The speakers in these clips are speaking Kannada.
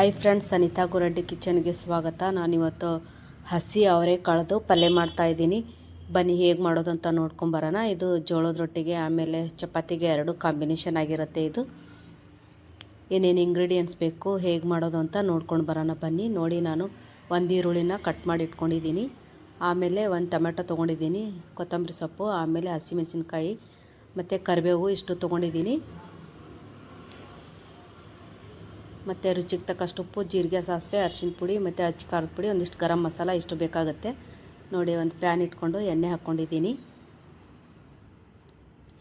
ಹಾಯ್ ಫ್ರೆಂಡ್ಸ್ ಅನಿತಾ ಗುರಡ್ಡಿ ಕಿಚನ್ಗೆ ಸ್ವಾಗತ. ನಾನಿವತ್ತು ಹಸಿ ಅವರೆ ಕಳೆದು ಪಲ್ಯ ಮಾಡ್ತಾ ಇದ್ದೀನಿ. ಬನ್ನಿ, ಹೇಗೆ ಮಾಡೋದು ಅಂತ ನೋಡ್ಕೊಂಬರೋಣ ಇದು ಜೋಳದ ರೊಟ್ಟಿಗೆ, ಆಮೇಲೆ ಚಪಾತಿಗೆ ಎರಡು ಕಾಂಬಿನೇಷನ್ ಆಗಿರುತ್ತೆ ಇದು. ಏನೇನು ಇಂಗ್ರೀಡಿಯೆಂಟ್ಸ್ ಬೇಕು, ಹೇಗೆ ಮಾಡೋದು ಅಂತ ನೋಡ್ಕೊಂಡು ಬರೋಣ. ಬನ್ನಿ, ನೋಡಿ ನಾನು ಒಂದು ಈರುಳ್ಳಿನ ಕಟ್ ಮಾಡಿ ಇಟ್ಕೊಂಡಿದ್ದೀನಿ. ಆಮೇಲೆ ಒಂದು ಟೊಮೆಟೊ ತೊಗೊಂಡಿದ್ದೀನಿ, ಕೊತ್ತಂಬರಿ ಸೊಪ್ಪು, ಆಮೇಲೆ ಹಸಿಮೆಣಸಿನ್ಕಾಯಿ, ಮತ್ತು ಕರಿಬೇವು ಇಷ್ಟು ತೊಗೊಂಡಿದ್ದೀನಿ. ಮತ್ತು ರುಚಿಗೆ ತಕ್ಕಷ್ಟು ಉಪ್ಪು, ಜೀರಿಗೆ, ಸಾಸಿವೆ, ಅರಿಶಿನ ಪುಡಿ, ಮತ್ತು ಅಚ್ಚ ಖಾರದ ಪುಡಿ, ಒಂದಿಷ್ಟು ಗರಂ ಮಸಾಲ, ಇಷ್ಟು ಬೇಕಾಗುತ್ತೆ. ನೋಡಿ, ಒಂದು ಪ್ಯಾನ್ ಇಟ್ಕೊಂಡು ಎಣ್ಣೆ ಹಾಕ್ಕೊಂಡಿದ್ದೀನಿ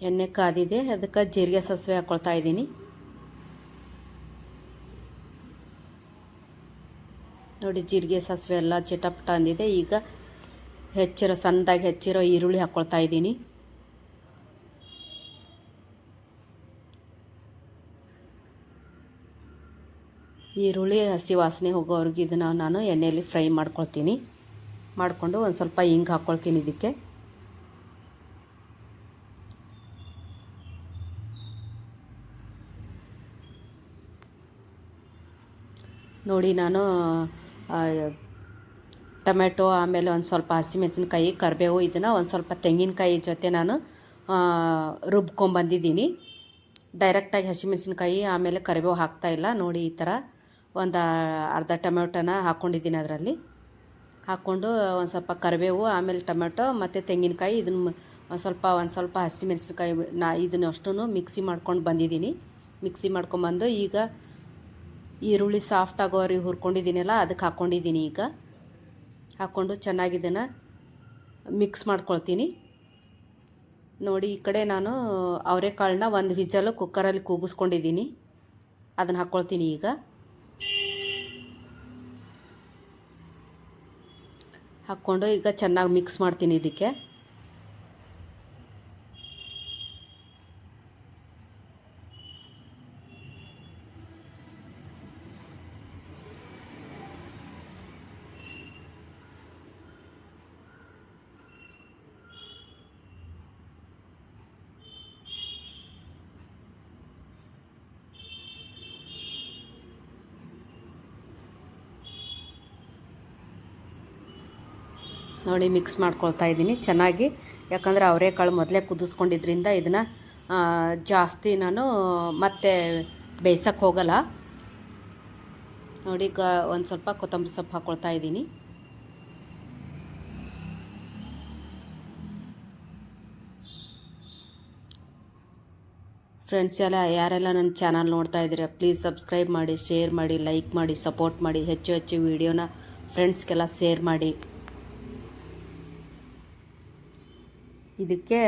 ಎಣ್ಣೆ ಕಾದಿದೆ, ಅದಕ್ಕೆ ಜೀರಿಗೆ, ಸಾಸಿವೆ ಹಾಕ್ಕೊಳ್ತಾ ಇದ್ದೀನಿ. ನೋಡಿ, ಜೀರಿಗೆ, ಸಾಸಿವೆ ಎಲ್ಲ ಚಿಟಪಟ ಅಂದಿದೆ. ಈಗ ಹೆಚ್ಚಿರೋ, ಸಣ್ಣದಾಗಿ ಹೆಚ್ಚಿರೋ ಈರುಳ್ಳಿ ಹಾಕ್ಕೊಳ್ತಾ ಇದ್ದೀನಿ. ಈರುಳ್ಳಿ, ಹಸಿ ವಾಸನೆ ಹೋಗೋವ್ರಿಗೆ ಇದನ್ನು ನಾನು ಎಣ್ಣೆಯಲ್ಲಿ ಫ್ರೈ ಮಾಡ್ಕೊಳ್ತೀನಿ. ಮಾಡಿಕೊಂಡು ಒಂದು ಸ್ವಲ್ಪ ಹಿಂಗೆ ಹಾಕ್ಕೊಳ್ತೀನಿ ಇದಕ್ಕೆ. ನೋಡಿ ನಾನು ಟೊಮೆಟೊ ಆಮೇಲೆ ಒಂದು ಸ್ವಲ್ಪ ಹಸಿಮೆಣಸಿನ್ಕಾಯಿ, ಕರಿಬೇವು, ಇದನ್ನು ಒಂದು ಸ್ವಲ್ಪ ತೆಂಗಿನಕಾಯಿ ಜೊತೆ ನಾನು ರುಬ್ಕೊಂಬಂದಿದ್ದೀನಿ ಡೈರೆಕ್ಟಾಗಿ ಹಸಿಮೆಣಸಿನ್ಕಾಯಿ, ಆಮೇಲೆ ಕರಿಬೇವು ಹಾಕ್ತಾಯಿಲ್ಲ ನೋಡಿ ಈ ಥರ ಒಂದು ಅರ್ಧ ಟೊಮೆಟೊನ ಹಾಕ್ಕೊಂಡಿದ್ದೀನಿ ಅದರಲ್ಲಿ. ಹಾಕ್ಕೊಂಡು ಒಂದು ಸ್ವಲ್ಪ ಕರಿಬೇವು, ಆಮೇಲೆ ಟೊಮೆಟೊ ಮತ್ತು ತೆಂಗಿನಕಾಯಿ ಇದನ್ನು ಒಂದು ಸ್ವಲ್ಪ ಒಂದು ಸ್ವಲ್ಪ ಹಸಿಮೆಣಸಿನ್ಕಾಯಿ ನಾ ಇದನ್ನು ಅಷ್ಟೂ ಮಿಕ್ಸಿ ಮಾಡ್ಕೊಂಡು ಬಂದಿದ್ದೀನಿ. ಮಿಕ್ಸಿ ಮಾಡ್ಕೊಂಬಂದು ಈಗ ಈರುಳ್ಳಿ ಸಾಫ್ಟ್ ಆಗೋರಿಗೆ ಹುರ್ಕೊಂಡಿದ್ದೀನಲ್ಲ ಅದಕ್ಕೆ ಹಾಕ್ಕೊಂಡಿದ್ದೀನಿ ಈಗ. ಹಾಕ್ಕೊಂಡು ಚೆನ್ನಾಗಿ ಇದನ್ನು ಮಿಕ್ಸ್ ಮಾಡ್ಕೊಳ್ತೀನಿ. ನೋಡಿ, ಈ ಕಡೆ ನಾನು ಅವರೆಕಾಳನ್ನ ಒಂದು ವಿಜಲು ಕುಕ್ಕರಲ್ಲಿ ಕೂಗಿಸ್ಕೊಂಡಿದ್ದೀನಿ. ಅದನ್ನು ಹಾಕ್ಕೊಳ್ತೀನಿ ಈಗ. ಹಾಕ್ಕೊಂಡು ಈಗ ಚೆನ್ನಾಗಿ ಮಿಕ್ಸ್ ಮಾಡ್ತೀನಿ ಇದಕ್ಕೆ. ನೋಡಿ ಮಿಕ್ಸ್ ಮಾಡ್ಕೊಳ್ತಾ ಇದ್ದೀನಿ ಚೆನ್ನಾಗಿ. ಯಾಕಂದರೆ ಅವರೆಕಾಳು ಮೊದಲೇ ಕುದಿಸ್ಕೊಂಡಿದ್ರಿಂದ ಇದನ್ನು ಜಾಸ್ತಿ ನಾನು ಮತ್ತೆ ಬೇಯಿಸೋಕ್ಕೆ ಹೋಗಲ್ಲ. ನೋಡಿ ಈಗ ಒಂದು ಸ್ವಲ್ಪ ಕೊತ್ತಂಬರಿ ಸೊಪ್ಪು ಹಾಕ್ಕೊಳ್ತಾ ಇದ್ದೀನಿ. ಫ್ರೆಂಡ್ಸ್ ಎಲ್ಲ, ಯಾರೆಲ್ಲ ನನ್ನ ಚಾನಲ್ ನೋಡ್ತಾ ಇದ್ದೀರಾ ಪ್ಲೀಸ್ ಸಬ್ಸ್ಕ್ರೈಬ್ ಮಾಡಿ ಶೇರ್ ಮಾಡಿ ಲೈಕ್ ಮಾಡಿ ಸಪೋರ್ಟ್ ಮಾಡಿ, ಹೆಚ್ಚು ಹೆಚ್ಚು ವೀಡಿಯೋನ ಫ್ರೆಂಡ್ಸ್ಗೆಲ್ಲ ಶೇರ್ ಮಾಡಿ. ಇದಕ್ಕೆ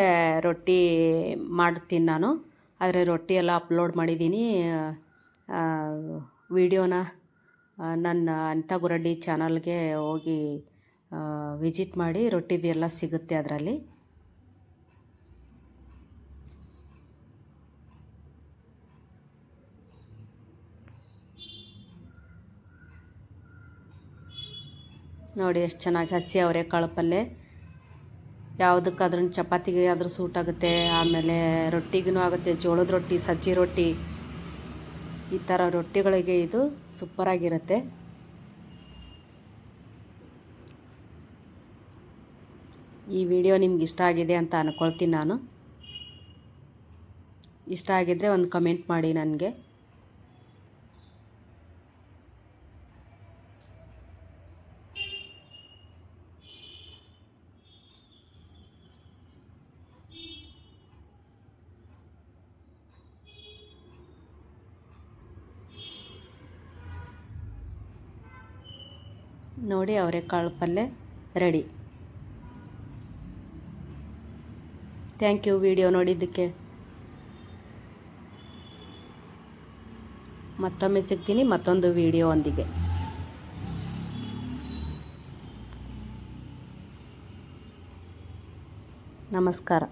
ರೊಟ್ಟಿ ಮಾಡ್ತೀನಿ ನಾನು. ಆದರೆ ರೊಟ್ಟಿ ಎಲ್ಲ ಅಪ್ಲೋಡ್ ಮಾಡಿದ್ದೀನಿ. ವಿಡಿಯೋನ ನನ್ನ ಅಂತ ಗುರಡ್ಡಿ ಚಾನಲ್ಗೆ ಹೋಗಿ ವಿಸಿಟ್ ಮಾಡಿ ರೊಟ್ಟಿದೆಲ್ಲ ಸಿಗುತ್ತೆ ಅದರಲ್ಲಿ. ನೋಡಿ ಎಷ್ಟು ಚೆನ್ನಾಗಿ ಹಸಿ ಅವರೆಕಾಳು ಪಲ್ಯ ಯಾವುದಕ್ಕಾದ್ರೂ ಚಪಾತಿಗೆ ಆದರೂ ಸೂಟ್ ಆಗುತ್ತೆ, ಆಮೇಲೆ ರೊಟ್ಟಿಗೂ ಆಗುತ್ತೆ, ಜೋಳದ ರೊಟ್ಟಿ, ಸಜ್ಜಿ ರೊಟ್ಟಿ. ಈ ಥರ ರೊಟ್ಟಿಗಳಿಗೆ ಇದು ಸೂಪರಾಗಿರುತ್ತೆ ಈ ವಿಡಿಯೋ ನಿಮ್ಗೆ ಇಷ್ಟ ಆಗಿದೆ ಅಂತ ಅಂದ್ಕೊಳ್ತೀನಿ ನಾನು. ಇಷ್ಟ ಆಗಿದ್ದರೆ ಒಂದು ಕಮೆಂಟ್ ಮಾಡಿ ನನಗೆ. ನೋಡಿ ಅವರೆಕಾಳು ಪಲ್ಯ ರೆಡಿ. ಥ್ಯಾಂಕ್ ಯು ವಿಡಿಯೋ ನೋಡಿದ್ದಕ್ಕೆ. ಮತ್ತೊಮ್ಮೆ ಸಿಗ್ತೀನಿ ಮತ್ತೊಂದು ವಿಡಿಯೋ ಒಂದಿಗೆ. ನಮಸ್ಕಾರ.